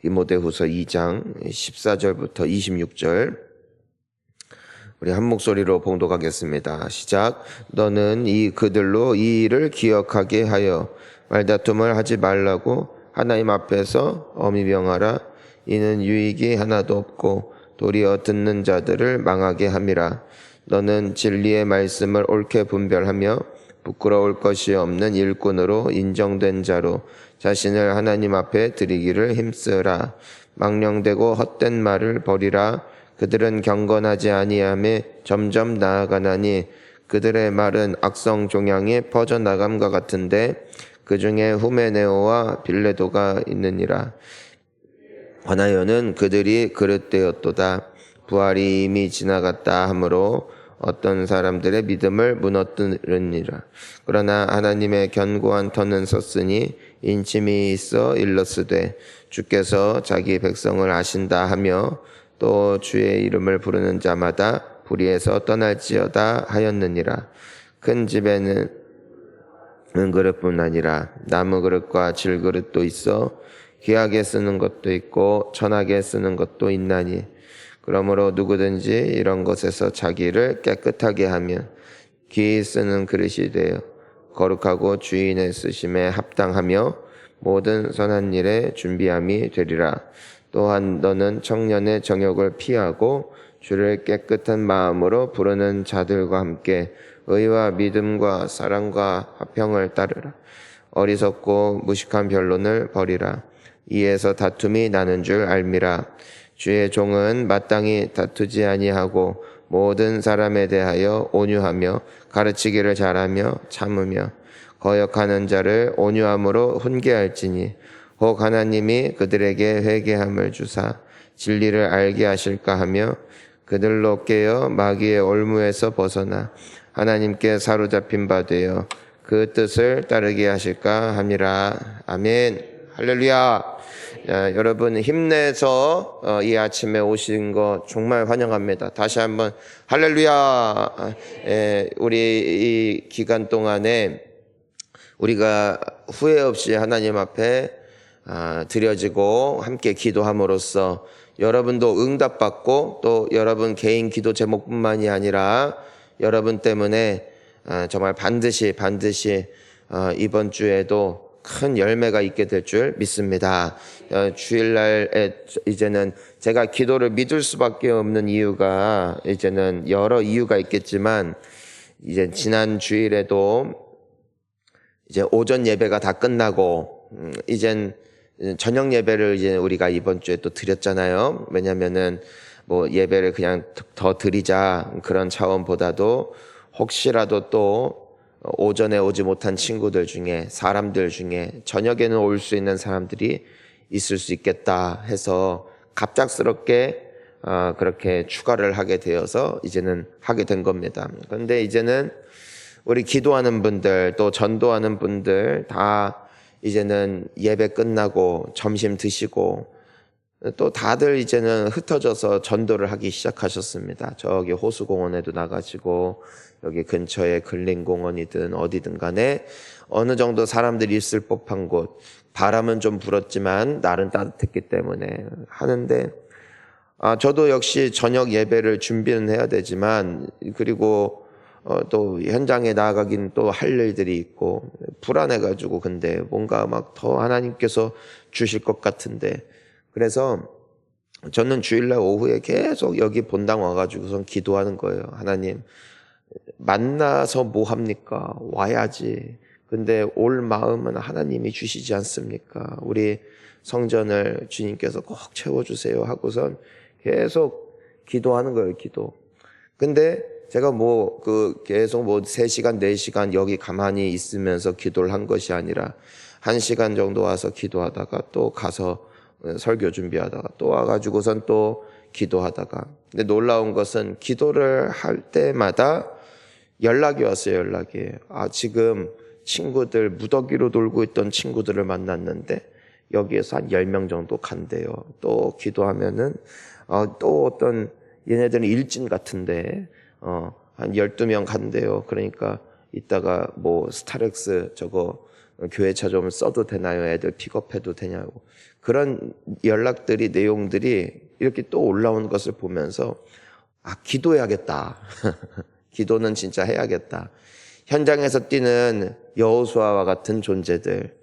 디모데후서 2장 14절부터 26절 우리 한 목소리로 봉독하겠습니다. 시작. 너는 이 그들로 이 일을 기억하게 하여 말다툼을 하지 말라고 하나님 앞에서 어미 병하라. 이는 유익이 하나도 없고 도리어 듣는 자들을 망하게 함이라. 너는 진리의 말씀을 옳게 분별하며 부끄러울 것이 없는 일꾼으로 인정된 자로 자신을 하나님 앞에 드리기를 힘쓰라. 망령되고 헛된 말을 버리라. 그들은 경건하지 아니함에 점점 나아가나니 그들의 말은 악성 종양에 퍼져 나감과 같은데 그 중에 후메네오와 빌레도가 있느니라. 하나여는 그들이 그릇되었도다. 부활이 이미 지나갔다 하므로 어떤 사람들의 믿음을 무너뜨리니라. 그러나 하나님의 견고한 터는 섰으니 인침이 있어 일러스되 주께서 자기 백성을 아신다 하며 또 주의 이름을 부르는 자마다 불의에서 떠날지어다 하였느니라. 큰 집에는 은그릇뿐 아니라 나무 그릇과 질 그릇도 있어 귀하게 쓰는 것도 있고 천하게 쓰는 것도 있나니 그러므로 누구든지 이런 것에서 자기를 깨끗하게 하면 귀히 쓰는 그릇이 되어 거룩하고 주인의 쓰심에 합당하며 모든 선한 일에 준비함이 되리라. 또한 너는 청년의 정욕을 피하고 주를 깨끗한 마음으로 부르는 자들과 함께 의와 믿음과 사랑과 화평을 따르라. 어리석고 무식한 변론을 버리라. 이에서 다툼이 나는 줄 알미라. 주의 종은 마땅히 다투지 아니하고 모든 사람에 대하여 온유하며 가르치기를 잘하며 참으며 거역하는 자를 온유함으로 훈계할지니 혹 하나님이 그들에게 회개함을 주사 진리를 알게 하실까 하며 그들로 깨어 마귀의 올무에서 벗어나 하나님께 사로잡힌 바 되어 그 뜻을 따르게 하실까 함이라. 아멘. 할렐루야. 자, 여러분 힘내서 어, 이 아침에 오신 거 정말 환영합니다. 다시 한번 할렐루야. 예, 우리 이 기간 동안에 우리가 후회 없이 하나님 앞에 아, 드려지고 함께 기도함으로써 여러분도 응답받고 또 여러분 개인 기도 제목뿐만이 아니라 여러분 때문에 아, 정말 반드시 반드시 어, 이번 주에도 큰 열매가 있게 될 줄 믿습니다. 어, 주일날에 이제는 제가 기도를 믿을 수밖에 없는 이유가 이제는 여러 이유가 있겠지만 이제 지난 주일에도 이제 오전 예배가 다 끝나고 음, 이젠 저녁 예배를 이제 우리가 이번 주에 또 드렸잖아요. 왜냐면은 뭐 예배를 그냥 더 드리자 그런 차원보다도 혹시라도 또 오전에 오지 못한 친구들 중에 사람들 중에 저녁에는 올 수 있는 사람들이 있을 수 있겠다 해서 갑작스럽게 어, 그렇게 추가를 하게 되어서 이제는 하게 된 겁니다. 그런데 이제는 우리 기도하는 분들 또 전도하는 분들 다 이제는 예배 끝나고 점심 드시고 또 다들 이제는 흩어져서 전도를 하기 시작하셨습니다. 저기 호수공원에도 나가시고 여기 근처에 근린공원이든 어디든 간에 어느 정도 사람들이 있을 법한 곳 바람은 좀 불었지만 날은 따뜻했기 때문에 하는데 아 저도 역시 저녁 예배를 준비는 해야 되지만 그리고 어, 또 현장에 나가긴 또 할 일들이 있고 불안해가지고 근데 뭔가 막 더 하나님께서 주실 것 같은데 그래서 저는 주일날 오후에 계속 여기 본당 와가지고선 기도하는 거예요. 하나님 만나서 뭐 합니까? 와야지. 근데 올 마음은 하나님이 주시지 않습니까? 우리 성전을 주님께서 꼭 채워주세요 하고선 계속 기도하는 거예요, 기도. 근데 제가 뭐 그 계속 뭐 3시간, 4시간 여기 가만히 있으면서 기도를 한 것이 아니라 1시간 정도 와서 기도하다가 또 가서 설교 준비하다가 또 와가지고선 또 기도하다가 근데 놀라운 것은 기도를 할 때마다 연락이 왔어요, 연락이. 아, 지금 친구들, 무더기로 놀고 있던 친구들을 만났는데, 여기에서 한 10명 정도 간대요. 또 기도하면은, 어, 또 어떤, 얘네들은 일진 같은데, 어, 한 12명 간대요. 그러니까, 이따가 뭐, 스타렉스 저거, 교회 찾아오면 써도 되나요? 애들 픽업해도 되냐고. 그런 연락들이 내용들이 이렇게 또 올라온 것을 보면서 아 기도해야겠다. 기도는 진짜 해야겠다. 현장에서 뛰는 여호수아와 같은 존재들,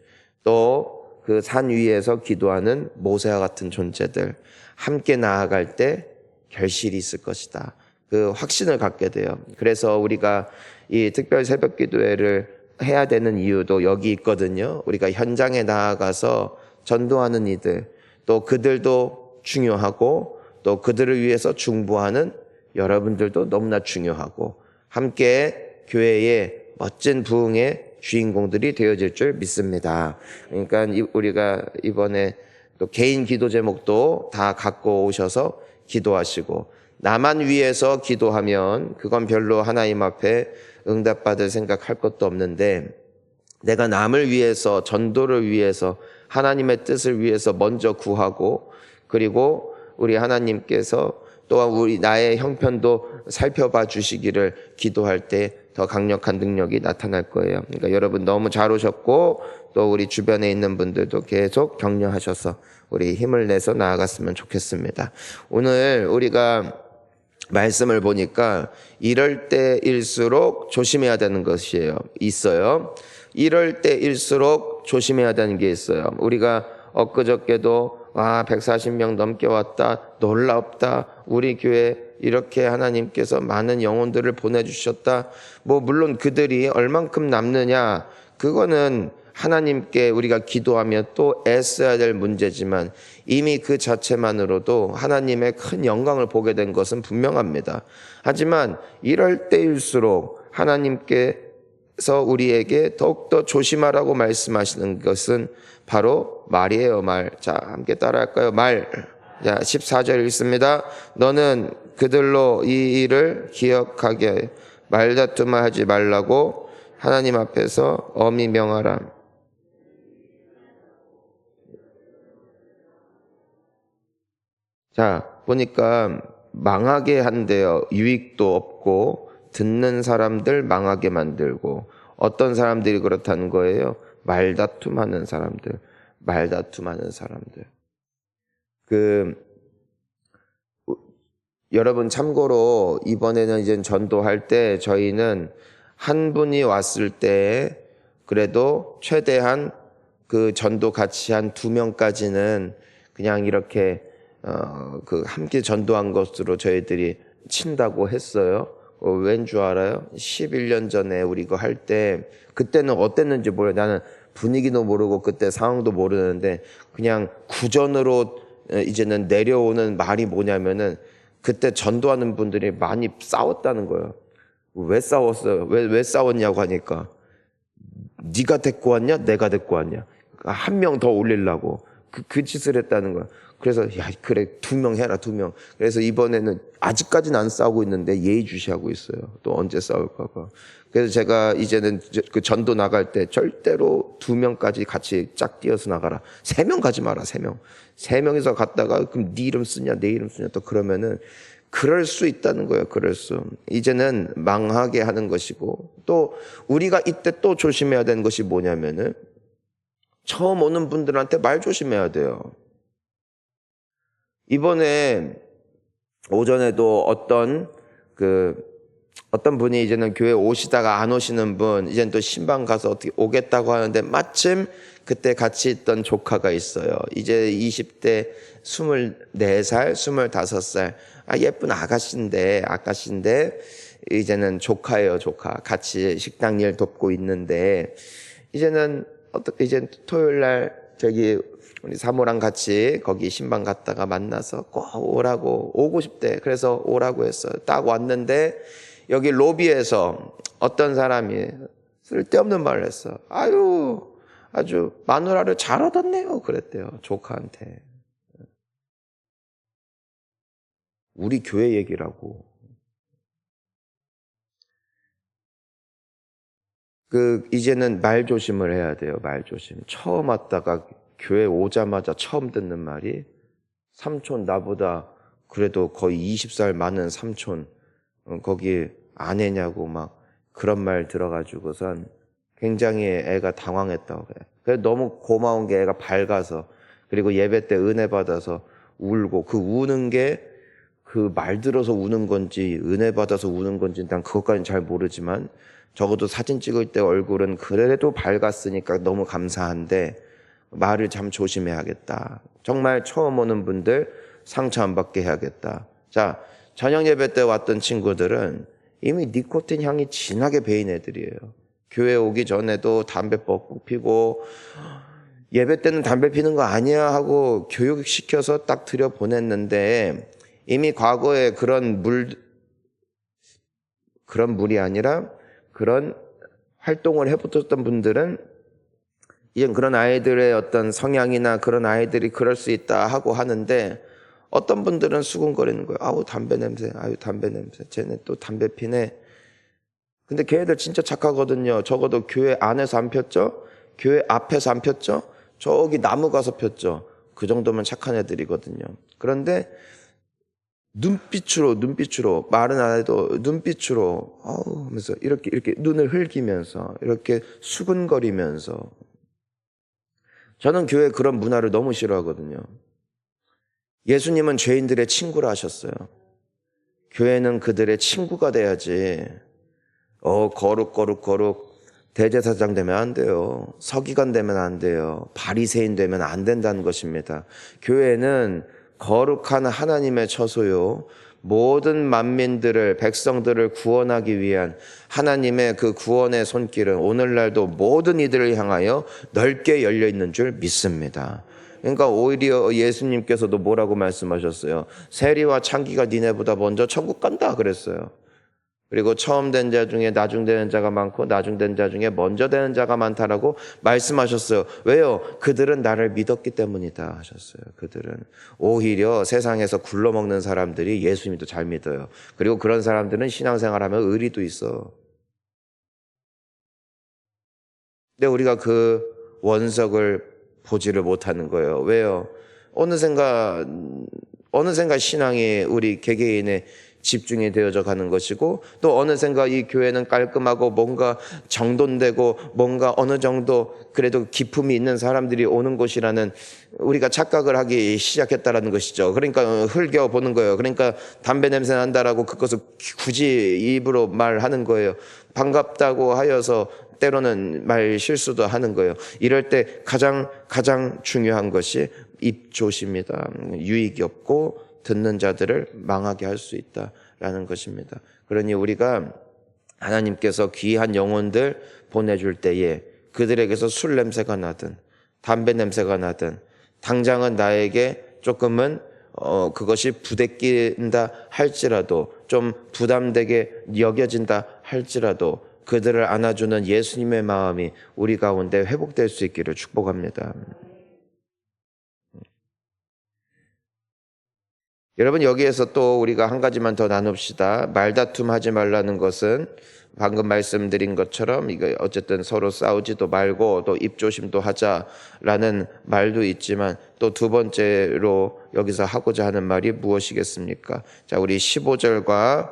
또 그 산 위에서 기도하는 모세와 같은 존재들, 함께 나아갈 때 결실이 있을 것이다. 그 확신을 갖게 돼요. 그래서 우리가 이 특별 새벽 기도회를 해야 되는 이유도 여기 있거든요. 우리가 현장에 나아가서 전도하는 이들, 또 그들도 중요하고, 또 그들을 위해서 중보하는 여러분들도 너무나 중요하고, 함께 교회의 멋진 부흥의 주인공들이 되어질 줄 믿습니다. 그러니까 우리가 이번에 또 개인 기도 제목도 다 갖고 오셔서 기도하시고, 나만 위해서 기도하면 그건 별로 하나님 앞에 응답받을 생각할 것도 없는데, 내가 남을 위해서, 전도를 위해서, 하나님의 뜻을 위해서 먼저 구하고, 그리고 우리 하나님께서 또한 우리 나의 형편도 살펴봐 주시기를 기도할 때 더 강력한 능력이 나타날 거예요. 그러니까 여러분 너무 잘 오셨고 또 우리 주변에 있는 분들도 계속 격려하셔서 우리 힘을 내서 나아갔으면 좋겠습니다. 오늘 우리가 말씀을 보니까 이럴 때일수록 조심해야 되는 것이에요. 있어요. 이럴 때일수록 조심해야 되는 게 있어요. 우리가 엊그저께도 와 140명 넘게 왔다 놀랍다 우리 교회 이렇게 하나님께서 많은 영혼들을 보내주셨다 뭐 물론 그들이 얼만큼 남느냐 그거는 하나님께 우리가 기도하며 또 애써야 될 문제지만 이미 그 자체만으로도 하나님의 큰 영광을 보게 된 것은 분명합니다. 하지만 이럴 때일수록 하나님께서 우리에게 더욱더 조심하라고 말씀하시는 것은 바로 말이에요, 말. 자, 함께 따라할까요? 말. 자, 14절 읽습니다. 너는 그들로 이 일을 기억하게 말다툼을 하지 말라고 하나님 앞에서 엄히 명하라. 자, 보니까 망하게 한대요. 유익도 없고 듣는 사람들 망하게 만들고 어떤 사람들이 그렇다는 거예요. 말다툼 하는 사람들, 말다툼 하는 사람들. 그 여러분 참고로 이번에는 이제 전도할 때 저희는 한 분이 왔을 때 그래도 최대한 그 전도 같이 한 두 명까지는 그냥 이렇게 어, 그 함께 전도한 것으로 저희들이 친다고 했어요. 어, 왠줄 알아요? 11년 전에 우리 이거 할때 그때는 어땠는지 몰라요. 나는 분위기도 모르고 그때 상황도 모르는데 그냥 구전으로 어, 이제는 내려오는 말이 뭐냐면은 그때 전도하는 분들이 많이 싸웠다는 거예요. 왜 싸웠어요? 왜, 왜 싸웠냐고 하니까 네가 데리고 왔냐? 내가 데리고 왔냐? 한 명 더 올리려고 그, 그 짓을 했다는 거야. 그래서 야 그래 두 명 해라 두 명. 그래서 이번에는 아직까지는 안 싸우고 있는데 예의주시하고 있어요. 또 언제 싸울까봐. 그래서 제가 이제는 그 전도 나갈 때 절대로 두 명까지 같이 짝 뛰어서 나가라. 세 명 가지 마라 세 명. 세 명이서 갔다가 그럼 네 이름 쓰냐 내 이름 쓰냐 또 그러면은 그럴 수 있다는 거예요. 그럴 수. 이제는 망하게 하는 것이고 또 우리가 이때 또 조심해야 되는 것이 뭐냐면은 처음 오는 분들한테 말 조심해야 돼요. 이번에 오전에도 어떤 그 어떤 분이 이제는 교회 오시다가 안 오시는 분, 이제는 또 신방 가서 어떻게 오겠다고 하는데 마침 그때 같이 있던 조카가 있어요. 이제 20대 24살, 25살. 아, 예쁜 아가씨인데, 아가씨인데, 이제는 조카예요, 조카. 같이 식당 일 돕고 있는데, 이제는 어떻게, 이제 토요일 날 저기 우리 사모랑 같이 거기 신방 갔다가 만나서 꼭 오라고 오고 싶대. 그래서 오라고 했어요. 딱 왔는데 여기 로비에서 어떤 사람이 쓸데없는 말을 했어. 아유, 아주 마누라를 잘 얻었네요. 그랬대요. 조카한테. 우리 교회 얘기라고. 그 이제는 말 조심을 해야 돼요. 말 조심. 처음 왔다가 교회 오자마자 처음 듣는 말이 삼촌 나보다 그래도 거의 20살 많은 삼촌 어, 거기 아내냐고 막 그런 말 들어가지고선 굉장히 애가 당황했다고 그래. 그래 너무 고마운 게 애가 밝아서 그리고 예배 때 은혜 받아서 울고 그 우는 게 그 말 들어서 우는 건지 은혜 받아서 우는 건지 난 그것까지는 잘 모르지만 적어도 사진 찍을 때 얼굴은 그래도 밝았으니까 너무 감사한데 말을 참 조심해야겠다. 정말 처음 오는 분들 상처 안 받게 해야겠다. 자, 저녁 예배 때 왔던 친구들은 이미 니코틴 향이 진하게 배인 애들이에요. 교회 오기 전에도 담배 뻑뻑 피고 예배 때는 담배 피는 거 아니야 하고 교육시켜서 딱 들여 보냈는데 이미 과거에 그런 물 그런 물이 아니라 그런 활동을 해보셨던 분들은 이제 그런 아이들의 어떤 성향이나 그런 아이들이 그럴 수 있다 하고 하는데 어떤 분들은 수군거리는 거예요. 아우 담배 냄새, 아유 담배 냄새. 쟤네 또 담배 피네. 근데 걔네들 진짜 착하거든요. 적어도 교회 안에서 안 폈죠? 교회 앞에서 안 폈죠? 저기 나무 가서 폈죠. 그 정도면 착한 애들이거든요. 그런데 눈빛으로 눈빛으로 말은 안 해도 눈빛으로 어우 하면서 이렇게 이렇게 눈을 흘기면서 이렇게 수근거리면서 저는 교회 그런 문화를 너무 싫어하거든요. 예수님은 죄인들의 친구라 하셨어요. 교회는 그들의 친구가 돼야지. 어 거룩 거룩 거룩 대제사장 되면 안 돼요. 서기관 되면 안 돼요. 바리새인 되면 안 된다는 것입니다. 교회는 거룩한 하나님의 처소요. 모든 만민들을 백성들을 구원하기 위한 하나님의 그 구원의 손길은 오늘날도 모든 이들을 향하여 넓게 열려 있는 줄 믿습니다. 그러니까 오히려 예수님께서도 뭐라고 말씀하셨어요? 세리와 창기가 니네보다 먼저 천국 간다 그랬어요. 그리고 처음 된 자 중에 나중되는 자가 많고 나중된 자 중에 먼저 되는 자가 많다라고 말씀하셨어요. 왜요? 그들은 나를 믿었기 때문이다 하셨어요. 그들은 오히려 세상에서 굴러먹는 사람들이 예수님도 잘 믿어요. 그리고 그런 사람들은 신앙생활하면 의리도 있어. 근데 우리가 그 원석을 보지를 못하는 거예요. 왜요? 어느샌가 어느샌가 신앙이 우리 개개인의 집중이 되어져 가는 것이고 또 어느샌가 이 교회는 깔끔하고 뭔가 정돈되고 뭔가 어느 정도 그래도 기품이 있는 사람들이 오는 곳이라는 우리가 착각을 하기 시작했다라는 것이죠. 그러니까 흘겨 보는 거예요. 그러니까 담배 냄새 난다라고 그것을 굳이 입으로 말하는 거예요. 반갑다고 하여서 때로는 말 실수도 하는 거예요. 이럴 때 가장 가장 중요한 것이 입조심이다. 유익이 없고 듣는 자들을 망하게 할 수 있다라는 것입니다. 그러니 우리가 하나님께서 귀한 영혼들 보내줄 때에 그들에게서 술 냄새가 나든 담배 냄새가 나든 당장은 나에게 조금은 어, 그것이 부대낀다 할지라도 좀 부담되게 여겨진다 할지라도 그들을 안아주는 예수님의 마음이 우리 가운데 회복될 수 있기를 축복합니다. 여러분 여기에서 또 우리가 한 가지만 더 나눕시다. 말다툼 하지 말라는 것은 방금 말씀드린 것처럼 이거 어쨌든 서로 싸우지도 말고 또 입조심도 하자라는 말도 있지만 또 두 번째로 여기서 하고자 하는 말이 무엇이겠습니까? 자, 우리 15절과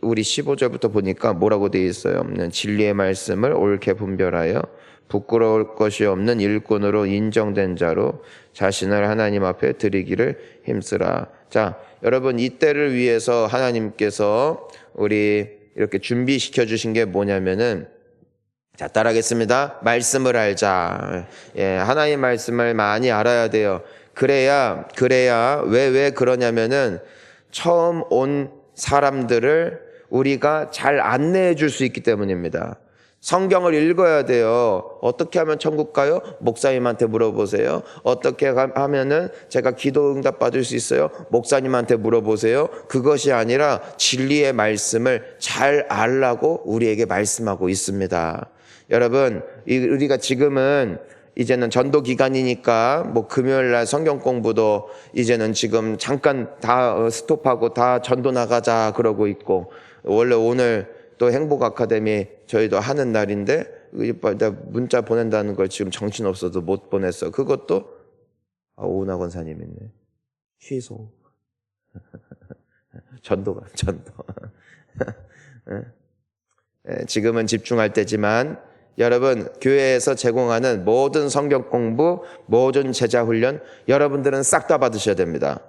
우리 15절부터 보니까 뭐라고 되어 있어요? 진리의 말씀을 옳게 분별하여 부끄러울 것이 없는 일꾼으로 인정된 자로 자신을 하나님 앞에 드리기를 힘쓰라. 자, 여러분 이때를 위해서 하나님께서 우리 이렇게 준비시켜 주신 게 뭐냐면은 자, 따라하겠습니다. 말씀을 알자. 예, 하나님 말씀을 많이 알아야 돼요. 그래야 그래야 왜왜 그러냐면은 처음 온 사람들을 우리가 잘 안내해 줄 수 있기 때문입니다. 성경을 읽어야 돼요. 어떻게 하면 천국 가요? 목사님한테 물어보세요. 어떻게 하면은 제가 기도 응답 받을 수 있어요? 목사님한테 물어보세요. 그것이 아니라 진리의 말씀을 잘 알라고 우리에게 말씀하고 있습니다. 여러분, 우리가 지금은 이제는 전도 기간이니까 뭐 금요일 날 성경 공부도 이제는 지금 잠깐 다 어, 스톱하고 다 전도 나가자 그러고 있고 원래 오늘 또 행복 아카데미 저희도 하는 날인데 문자 보낸다는 걸 지금 정신 없어도 못 보냈어. 그것도 아, 오은하 권사님 있네. 취소. 전도가 전도. 예, 지금은 집중할 때지만 여러분 교회에서 제공하는 모든 성경 공부, 모든 제자 훈련 여러분들은 싹 다 받으셔야 됩니다.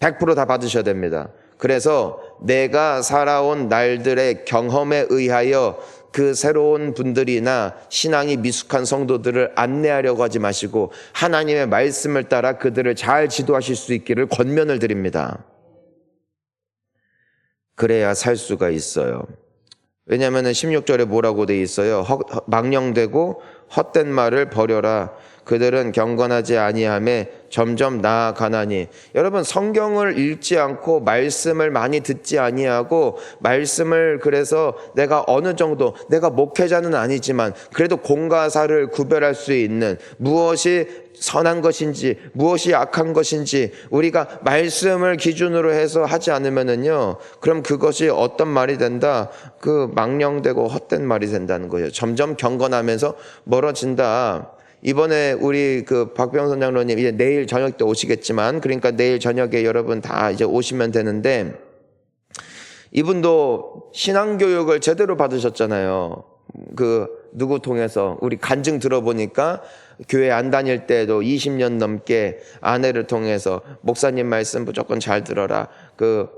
100%다 받으셔야 됩니다. 그래서 내가 살아온 날들의 경험에 의하여 그 새로운 분들이나 신앙이 미숙한 성도들을 안내하려고 하지 마시고 하나님의 말씀을 따라 그들을 잘 지도하실 수 있기를 권면을 드립니다. 그래야 살 수가 있어요. 왜냐하면 16절에 뭐라고 돼 있어요? 헛, 헛- 망령되고 헛된 말을 버려라. 그들은 경건하지 아니함에 점점 나아가나니. 여러분 성경을 읽지 않고 말씀을 많이 듣지 아니하고 말씀을 그래서 내가 어느 정도 내가 목회자는 아니지만 그래도 공과 사를 구별할 수 있는 무엇이 선한 것인지 무엇이 악한 것인지 우리가 말씀을 기준으로 해서 하지 않으면은요 그럼 그것이 어떤 말이 된다? 그 망령되고 헛된 말이 된다는 거예요. 점점 경건하면서 멀어진다 이번에 우리 그 박병선 장로님 이제 내일 저녁 때 오시겠지만 그러니까 내일 저녁에 여러분 다 이제 오시면 되는데 이분도 신앙 교육을 제대로 받으셨잖아요. 그 누구 통해서 우리 간증 들어보니까 교회 안 다닐 때도 20년 넘게 아내를 통해서 목사님 말씀 무조건 잘 들어라. 그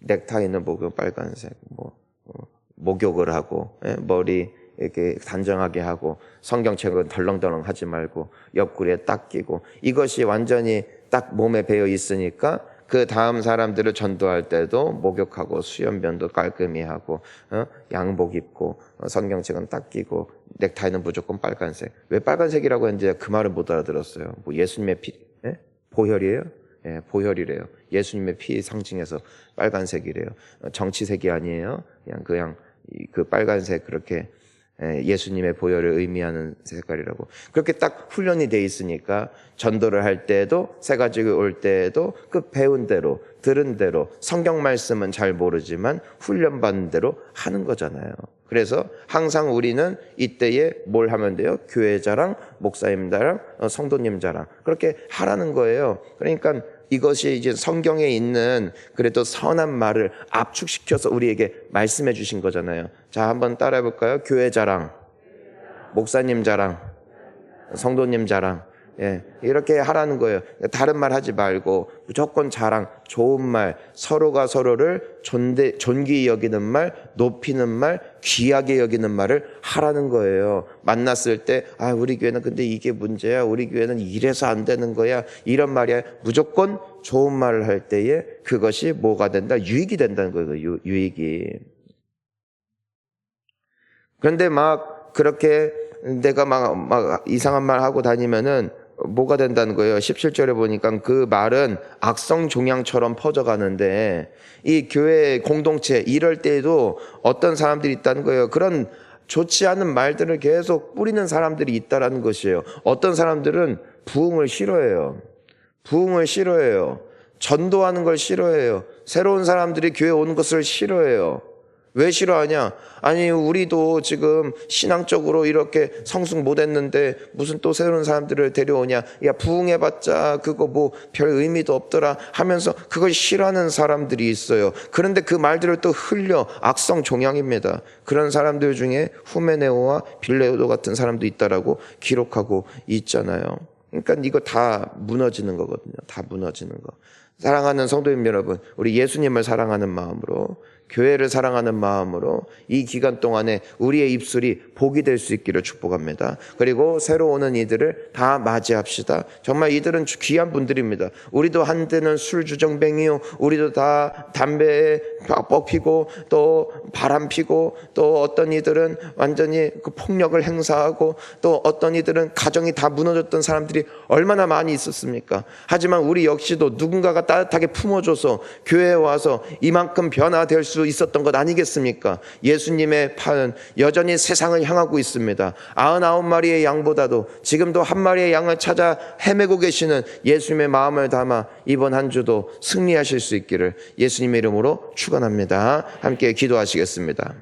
넥타이는 뭐그 빨간색 뭐 어, 목욕을 하고 예, 머리 이렇게 단정하게 하고 성경책은 덜렁덜렁 하지 말고 옆구리에 딱 끼고 이것이 완전히 딱 몸에 배어 있으니까 그 다음 사람들을 전도할 때도 목욕하고 수염변도 깔끔히 하고 어? 양복 입고 어, 성경책은 딱 끼고 넥타이는 무조건 빨간색 왜 빨간색이라고 했는지 그 말을 못 알아들었어요 뭐 예수님의 피 예? 보혈이에요? 예, 보혈이래요 예수님의 피 상징해서 빨간색이래요 어, 정치색이 아니에요 그냥 그냥 이- 그 빨간색 그렇게 예, 예수님의 보혈을 의미하는 색깔이라고 그렇게 딱 훈련이 돼 있으니까 전도를 할 때도 새 가지고 올 때에도 그 배운 대로 들은 대로 성경 말씀은 잘 모르지만 훈련 받는 대로 하는 거잖아요. 그래서 항상 우리는 이때에 뭘 하면 돼요? 교회 자랑, 목사님 자랑, 어, 성도님 자랑 그렇게 하라는 거예요. 그러니까 이것이 이제 성경에 있는 그래도 선한 말을 압축시켜서 우리에게 말씀해 주신 거잖아요. 자, 한번 따라해 볼까요? 교회 자랑, 목사님 자랑, 성도님 자랑. 예, 이렇게 하라는 거예요. 다른 말 하지 말고 무조건 자랑, 좋은 말, 서로가 서로를 존대, 존귀히 여기는 말, 높이는 말, 귀하게 여기는 말을 하라는 거예요. 만났을 때, 아, 우리 교회는 근데 이게 문제야. 우리 교회는 이래서 안 되는 거야. 이런 말이야. 무조건 좋은 말을 할 때에 그것이 뭐가 된다? 유익이 된다는 거예요. 유, 유익이. 그런데 막 그렇게 내가 막, 막 이상한 말 하고 다니면은 뭐가 된다는 거예요. 17절에 보니까 그 말은 악성 종양처럼 퍼져가는데 이 교회 공동체 이럴 때에도 어떤 사람들이 있다는 거예요. 그런 좋지 않은 말들을 계속 뿌리는 사람들이 있다라는 것이에요. 어떤 사람들은 부흥을 싫어해요. 부흥을 싫어해요. 전도하는 걸 싫어해요. 새로운 사람들이 교회 오는 것을 싫어해요. 왜 싫어하냐? 아니, 우리도 지금 신앙적으로 이렇게 성숙 못 했는데 무슨 또 새로운 사람들을 데려오냐? 야, 부흥해봤자 그거 뭐 별 의미도 없더라 하면서 그걸 싫어하는 사람들이 있어요. 그런데 그 말들을 또 흘려 악성 종양입니다. 그런 사람들 중에 후메네오와 빌레오도 같은 사람도 있다라고 기록하고 있잖아요. 그러니까 이거 다 무너지는 거거든요. 다 무너지는 거. 사랑하는 성도님 여러분, 우리 예수님을 사랑하는 마음으로 교회를 사랑하는 마음으로 이 기간 동안에 우리의 입술이 복이 될 수 있기를 축복합니다. 그리고 새로 오는 이들을 다 맞이합시다. 정말 이들은 귀한 분들입니다. 우리도 한때는 술 주정뱅이요. 우리도 다 담배에 뻑뻑 피고 또 바람 피고 또 어떤 이들은 완전히 그 폭력을 행사하고 또 어떤 이들은 가정이 다 무너졌던 사람들이 얼마나 많이 있었습니까? 하지만 우리 역시도 누군가가 따뜻하게 품어줘서 교회에 와서 이만큼 변화될 수 있었던 것 아니겠습니까? 예수님의 팔은 여전히 세상을 향하고 있습니다. 아흔아홉 마리의 양보다도 지금도 한 마리의 양을 찾아 헤매고 계시는 예수님의 마음을 담아 이번 한 주도 승리하실 수 있기를 예수님의 이름으로 축원합니다. 함께 기도하시겠습니다.